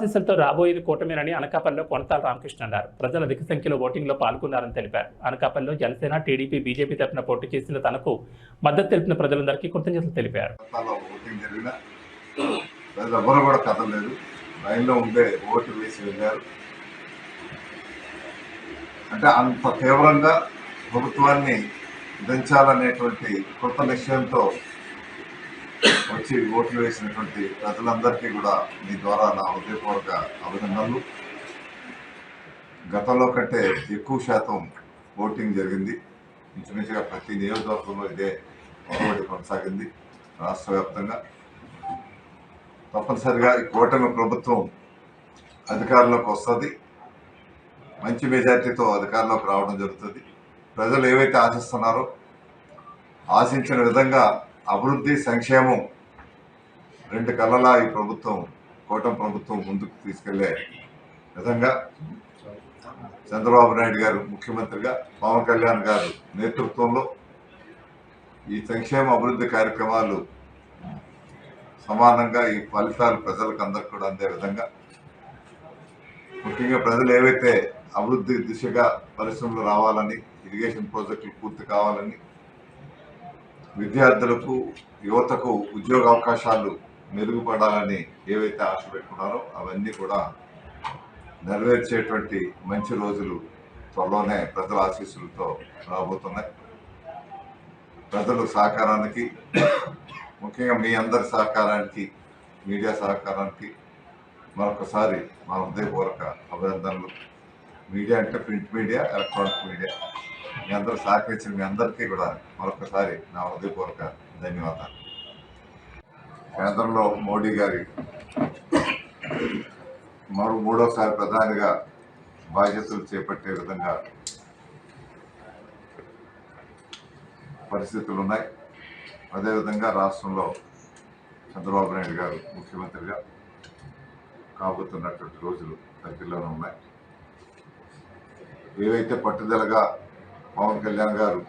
ఆశీస్సులతో రాబోయేది కూటమేనని అనకాపల్లిలో కొనతాల రామకృష్ణ అన్నారు. ప్రజలు అధిక సంఖ్యలో ఓటింగ్లో పాల్గొన్నారని తెలిపారు. అనకాపల్లిలో జనసేన టీడీపీ బీజేపీ తరఫున పోటీ చేసిన తనకు మద్దతు తెలిపిన ప్రజలందరికీ కృతజ్ఞతలు తెలిపారు. ప్రాంతాల్లో కూడా కదలలేదు. లైన్లో ఉండే ఓటు వేసి వెళ్ళారు. అంటే అంత తీవ్రంగా ప్రభుత్వాన్ని దించాలనేటువంటి కొత్త నిశ్చయంతో వచ్చి ఓట్లు వేసినటువంటి ప్రజలందరికీ కూడా మీ ద్వారా నా హృదయపూర్వక అభినందనలు. గతంలో కంటే ఎక్కువ శాతం ఓటింగ్ జరిగింది. ఇంచుమించుగా ప్రతి నియోజకవర్గంలో ఇదే ఒకటి కొనసాగింది రాష్ట్ర వ్యాప్తంగా. తప్పనిసరిగా ఈ కూటమి ప్రభుత్వం అధికారంలోకి వస్తుంది. మంచి మెజార్టీతో అధికారంలోకి రావడం జరుగుతుంది. ప్రజలు ఏవైతే ఆశిస్తున్నారో ఆశించిన విధంగా అభివృద్ధి సంక్షేమం రెండు కళ్ళలా ఈ ప్రభుత్వం కూటమి ప్రభుత్వం ముందుకు తీసుకెళ్ళే విధంగా చంద్రబాబు నాయుడు గారు ముఖ్యమంత్రిగా పవన్ కళ్యాణ్ గారు నేతృత్వంలో ఈ సంక్షేమ అభివృద్ధి కార్యక్రమాలు సమానంగా ఈ ఫలితాలు ప్రజలకు అందరికి కూడా అందే విధంగా. ముఖ్యంగా ప్రజలు ఏవైతే అభివృద్ధి దిశగా పరిశ్రమలు రావాలని ఇరిగేషన్ ప్రాజెక్టులు పూర్తి కావాలని విద్యార్థులకు యువతకు ఉద్యోగ అవకాశాలు మెరుగుపడాలని ఏవైతే ఆశ పెట్టుకున్నారో అవన్నీ కూడా నెరవేర్చేటువంటి మంచి రోజులు త్వరలోనే ప్రజల ఆశీస్సులతో రాబోతున్నాయి. ప్రజల సహకారానికి ముఖ్యంగా మీ అందరి సహకారానికి మీడియా సహకారానికి మరొకసారి మా హృదయపూర్వక అభినందనలు. మీడియా అంటే ప్రింట్ మీడియా ఎలక్ట్రానిక్ మీడియా. మీ అందరూ సహకరించిన మీ అందరికీ కూడా మరొకసారి నా హృదయపూర్వక ధన్యవాదాలు. కేంద్రంలో మోడీ గారి మరో మూడోసారి ప్రధానిగా బాధ్యతలు చేపట్టే విధంగా పరిస్థితులు ఉన్నాయి. అదేవిధంగా రాష్ట్రంలో చంద్రబాబు నాయుడు గారు ముఖ్యమంత్రిగా కాబోతున్నటువంటి రోజులు దగ్గరలోనే ఉన్నాయి. ఏవైతే పట్టుదలగా పవన్ కళ్యాణ్ గారు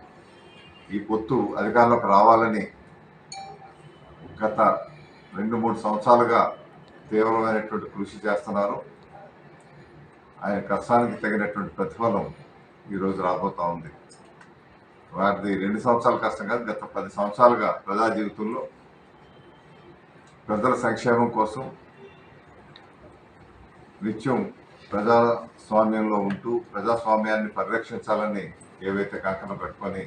ఈ పొత్తు అధికారంలోకి రావాలని గత రెండు మూడు సంవత్సరాలుగా తీవ్రమైనటువంటి కృషి చేస్తున్నారు. ఆయన కష్టానికి తగినటువంటి ప్రతిఫలం ఈరోజు రాబోతా ఉంది. వారిది రెండు సంవత్సరాల కష్టం కాదు గత పది సంవత్సరాలుగా ప్రజా జీవితంలో ప్రజల సంక్షేమం కోసం నిత్యం ప్రజాస్వామ్యంలో ఉంటూ ప్రజాస్వామ్యాన్ని పరిరక్షించాలని ఏవైతే కంకణం పెట్టుకొని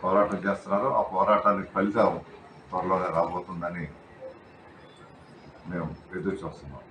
పోరాటం చేస్తున్నారో ఆ పోరాటానికి ఫలితం త్వరలోనే రాబోతుందని మేము ఎదురు చూస్తున్నాం.